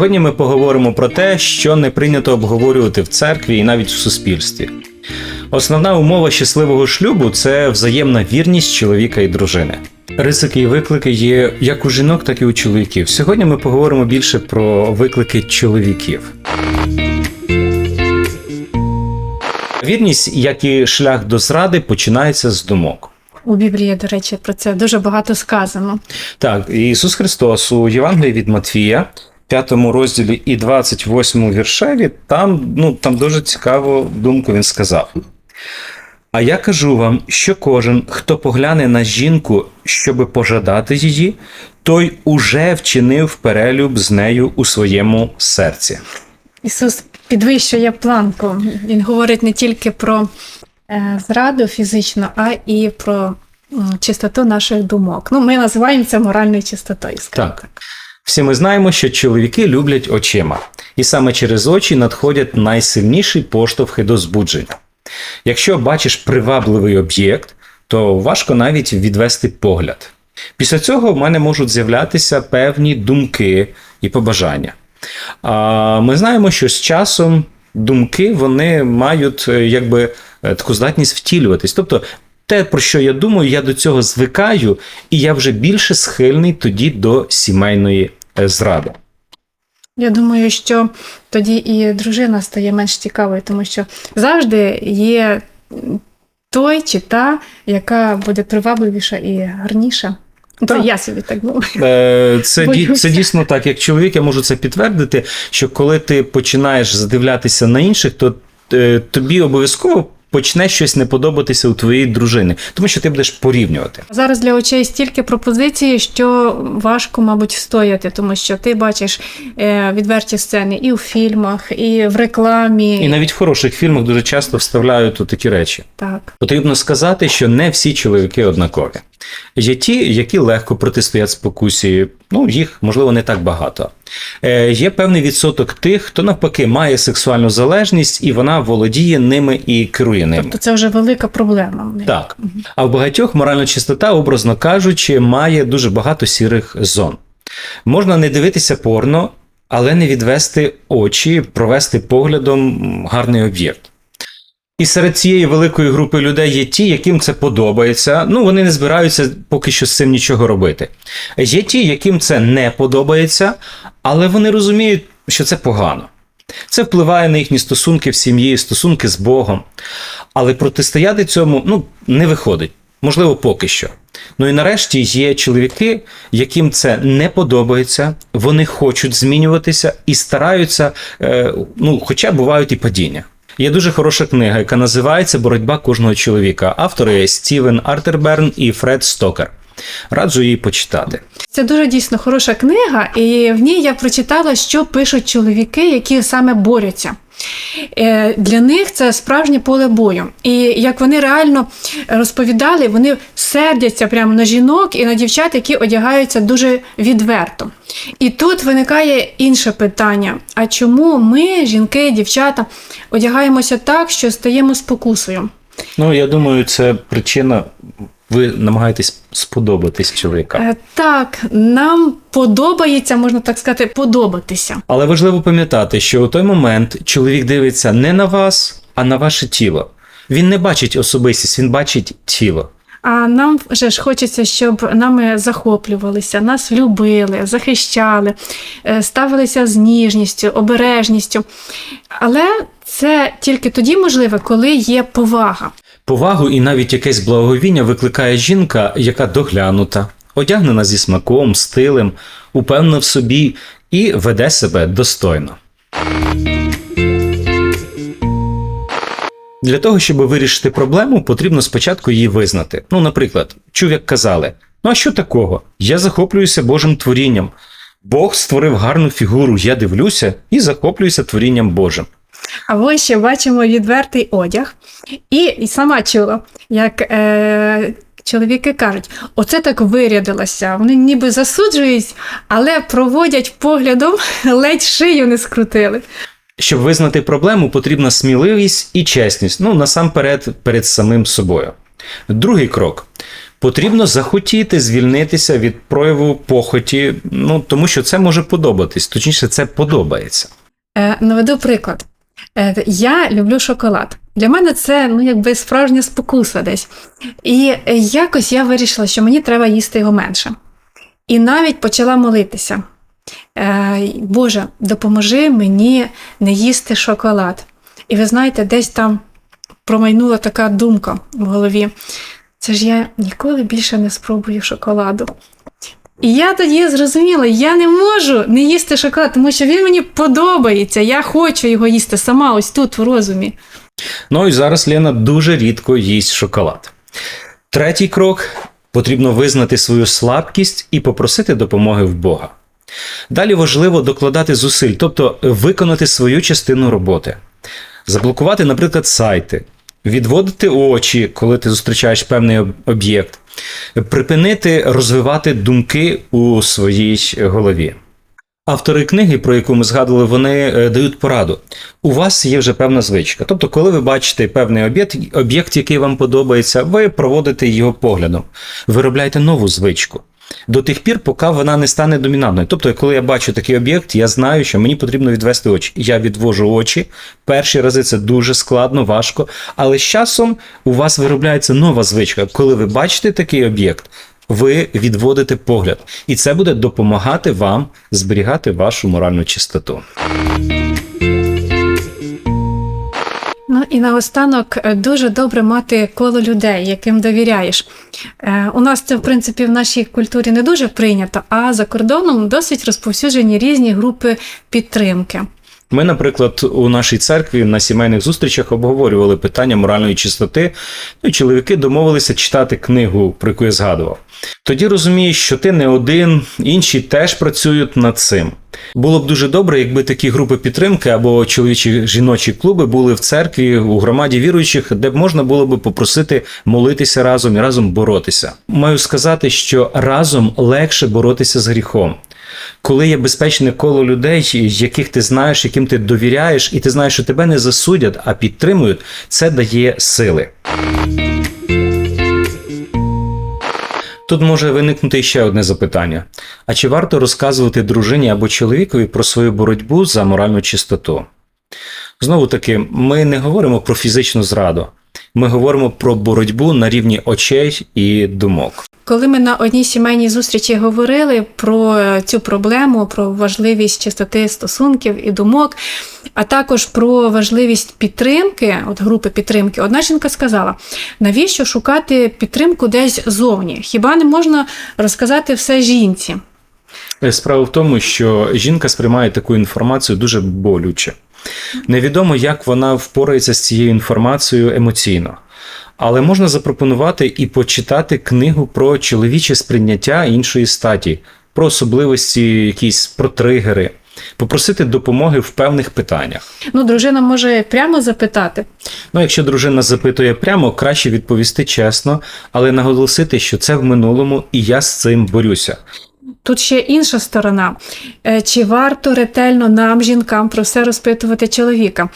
Сьогодні ми поговоримо про те, що не прийнято обговорювати в церкві і навіть в суспільстві. Основна умова щасливого шлюбу це взаємна вірність чоловіка і дружини. Ризики і виклики є як у жінок, так і у чоловіків. Сьогодні ми поговоримо більше про виклики чоловіків. Вірність, як і шлях до зради, починається з думок. У Біблії, до речі, про це дуже багато сказано. Так, Ісус Христос у Євангелії від Матвія, 5 розділі і 28 віршеві, там, ну, там дуже цікаву думку він сказав. А я кажу вам, що кожен, хто погляне на жінку, щоби пожадати її, той уже вчинив перелюб з нею у своєму серці. Ісус підвищує планку. Він говорить не тільки про е, зраду фізичну, а і про чистоту наших думок. Ну, ми називаємо це моральною чистотою. скажімо Так. Всі ми знаємо, що чоловіки люблять очима, і саме через очі надходять найсильніші поштовхи до збудження. Якщо бачиш привабливий об'єкт, то важко навіть відвести погляд. Після цього в мене можуть з'являтися певні думки і побажання. А ми знаємо, що з часом думки вони мають е, якби е, таку здатність втілюватись. Тобто, те, про що я думаю, я до цього звикаю, і я вже більше схильний тоді до сімейної е, зради. Я думаю, що тоді і дружина стає менш цікавою, тому що завжди є той чи та, яка буде привабливіша і гарніша. Це Так. я собі так думаю. Е, Це, Боюся. це дійсно так. Як чоловік, я можу це підтвердити, що коли ти починаєш задивлятися на інших, то е, тобі обов'язково почне щось не подобатися у твоїй дружини, тому що ти будеш порівнювати. Зараз для очей стільки пропозицій, що важко, мабуть, встояти, тому що ти бачиш е, відверті сцени і у фільмах, і в рекламі. І навіть в хороших фільмах дуже часто вставляють такі речі. Так. Потрібно сказати, що не всі чоловіки однакові. Є ті, які легко протистоять спокусі, ну їх можливо не так багато. Е, є певний відсоток тих, хто навпаки має сексуальну залежність, і вона володіє ними і керує ними. Тобто це вже велика проблема. Так. А в багатьох моральна чистота, образно кажучи, має дуже багато сірих зон. Можна не дивитися порно, але не відвести очі, провести поглядом гарний об'єкт. І серед цієї великої групи людей є ті, яким це подобається. Ну, вони не збираються поки що з цим нічого робити. Є ті, яким це не подобається, але вони розуміють, що це погано. Це впливає на їхні стосунки в сім'ї, стосунки з Богом. Але протистояти цьому ну, не виходить. Можливо, поки що. Ну і нарешті є чоловіки, яким це не подобається, вони хочуть змінюватися і стараються, е, ну, хоча бувають і падіння. Є дуже хороша книга, яка називається Боротьба кожного чоловіка. Автори Стівен Артерберн і Фред Стокер. Раджу її почитати. Це дуже дійсно хороша книга, і в ній я прочитала, що пишуть чоловіки, які саме борються. Е, Для них це справжнє поле бою. І як вони реально розповідали, вони сердяться прямо на жінок і на дівчат, які одягаються дуже відверто. І тут виникає інше питання: а чому ми, жінки, дівчата, одягаємося так, що стаємо спокусою? Ну, я думаю, це причина. Ви намагаєтесь сподобатись чоловікам. Е, Так, нам подобається, можна так сказати, подобатися. Але важливо пам'ятати, що у той момент чоловік дивиться не на вас, а на ваше тіло. Він не бачить особистість, він бачить тіло. А нам вже ж хочеться, щоб нами захоплювалися, нас любили, захищали, е, ставилися з ніжністю, обережністю. Але це тільки тоді можливе, коли є повага. Повагу і навіть якесь благовіння викликає жінка, яка доглянута, одягнена зі смаком, стилем, упевнена в собі і веде себе достойно. Для того, щоб вирішити проблему, потрібно спочатку її визнати. Ну, наприклад, чув, як казали: ну а що такого? Я захоплююся Божим творінням. Бог створив гарну фігуру, я дивлюся і захоплююся творінням Божим. А ось ще бачимо відвертий одяг. І, і сама чула, як е, чоловіки кажуть, оце так вирядилося. Вони ніби засуджують, але проводять поглядом, ледь шию не скрутили. Щоб визнати проблему, потрібна сміливість і чесність, ну насамперед перед самим собою. Другий крок Потрібно захотіти звільнитися від прояву похоті, ну тому що це може подобатись, точніше, це подобається. Е, наведу приклад. Е, я люблю шоколад. Для мене це ну, якби справжня спокуса десь. І якось я вирішила, що мені треба їсти його менше. І навіть почала молитися. Е, Боже, допоможи мені не їсти шоколад. І ви знаєте, десь там промайнула така думка в голові. Це ж я ніколи більше не спробую шоколаду. І я тоді зрозуміла, я не можу не їсти шоколад, тому що він мені подобається. Я хочу його їсти сама, ось тут в розумі. Ну і зараз Лена дуже рідко їсть шоколад. Третій крок потрібно визнати свою слабкість і попросити допомоги в Бога. Далі важливо докладати зусиль, тобто виконати свою частину роботи, заблокувати, наприклад, сайти, відводити очі, коли ти зустрічаєш певний об'єкт, припинити розвивати думки у своїй голові. Автори книги, про яку ми згадували, вони е, дають пораду. У вас є вже певна звичка. Тобто, коли ви бачите певний об'єкт, об'єкт, який вам подобається, ви проводите його поглядом, виробляєте нову звичку. До тих пір, поки вона не стане домінантною. Тобто, коли я бачу такий об'єкт, я знаю, що мені потрібно відвести очі. Я відвожу очі. Перші рази це дуже складно, важко. Але з часом у вас виробляється нова звичка. Коли ви бачите такий об'єкт, ви відводите погляд, і це буде допомагати вам зберігати вашу моральну чистоту. Ну і наостанок е, дуже добре мати коло людей, яким довіряєш. Е, у нас це, в принципі, в нашій культурі не дуже прийнято, а за кордоном досить розповсюджені різні групи підтримки. Ми, наприклад, у нашій церкві на сімейних зустрічах обговорювали питання моральної чистоти, ну і чоловіки домовилися читати книгу, про яку я згадував. Тоді розумієш, що ти не один, інші теж працюють над цим. Було б дуже добре, якби такі групи підтримки або чоловічі жіночі клуби були в церкві у громаді віруючих, де б можна було би попросити молитися разом і разом боротися. Маю сказати, що разом легше боротися з гріхом. Коли є безпечне коло людей, яких ти знаєш, яким ти довіряєш, і ти знаєш, що тебе не засудять, а підтримують, це дає сили. Тут може виникнути ще одне запитання: а чи варто розказувати дружині або чоловікові про свою боротьбу за моральну чистоту? Знову таки, ми не говоримо про фізичну зраду, ми говоримо про боротьбу на рівні очей і думок. Коли ми на одній сімейній зустрічі говорили про е, цю проблему, про важливість чистоти стосунків і думок, а також про важливість підтримки, от групи підтримки, одна жінка сказала: навіщо шукати підтримку десь зовні? Хіба не можна розказати все жінці? Е, Справа в тому, що жінка сприймає таку інформацію дуже болюче. Невідомо, як вона впорається з цією інформацією емоційно. Але можна запропонувати і почитати книгу про чоловіче сприйняття іншої статі, про особливості, якісь про тригери, попросити допомоги в певних питаннях. Ну, дружина може прямо запитати. Ну, якщо дружина запитує прямо, краще відповісти чесно, але наголосити, що це в минулому, і я з цим борюся. Тут ще інша сторона. Е, Чи варто ретельно нам, жінкам, про все розпитувати чоловіка?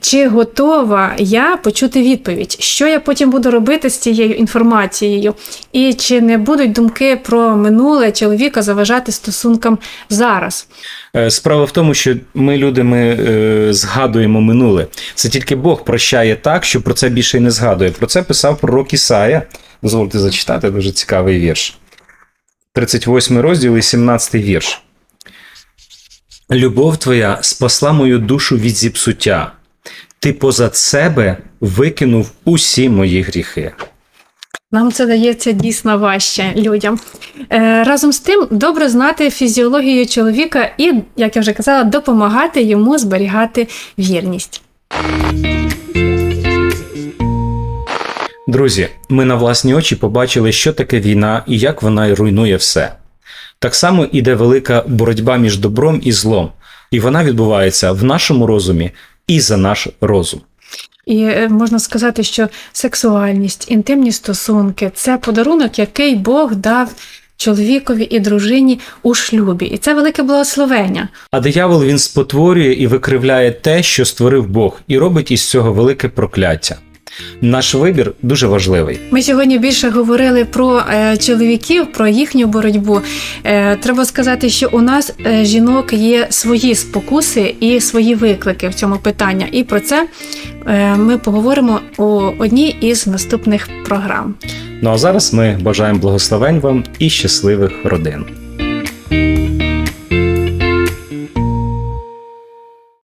Чи готова я почути відповідь, що я потім буду робити з цією інформацією? І чи не будуть думки про минуле чоловіка заважати стосункам зараз? Е, Справа в тому, що ми люди ми е, згадуємо минуле. Це тільки Бог прощає так, що про це більше й не згадує. Про це писав пророк Ісая. Дозвольте зачитати дуже цікавий вірш. 38 розділ і 17 вірш. Любов твоя спасла мою душу від зіпсуття. Ти позад себе викинув усі мої гріхи. Нам це дається дійсно важче людям. Е, разом з тим, добре знати фізіологію чоловіка і, як я вже казала, допомагати йому зберігати вірність. Друзі, ми на власні очі побачили, що таке війна і як вона руйнує все. Так само іде велика боротьба між добром і злом, і вона відбувається в нашому розумі і за наш розум. І е, можна сказати, що сексуальність, інтимні стосунки це подарунок, який Бог дав чоловікові і дружині у шлюбі. І це велике благословення. А диявол він спотворює і викривляє те, що створив Бог, і робить із цього велике прокляття. Наш вибір дуже важливий. Ми сьогодні більше говорили про е, чоловіків, про їхню боротьбу. Е, треба сказати, що у нас е, жінок є свої спокуси і свої виклики в цьому питанні. І про це е, ми поговоримо у одній із наступних програм. Ну а зараз ми бажаємо благословень вам і щасливих родин.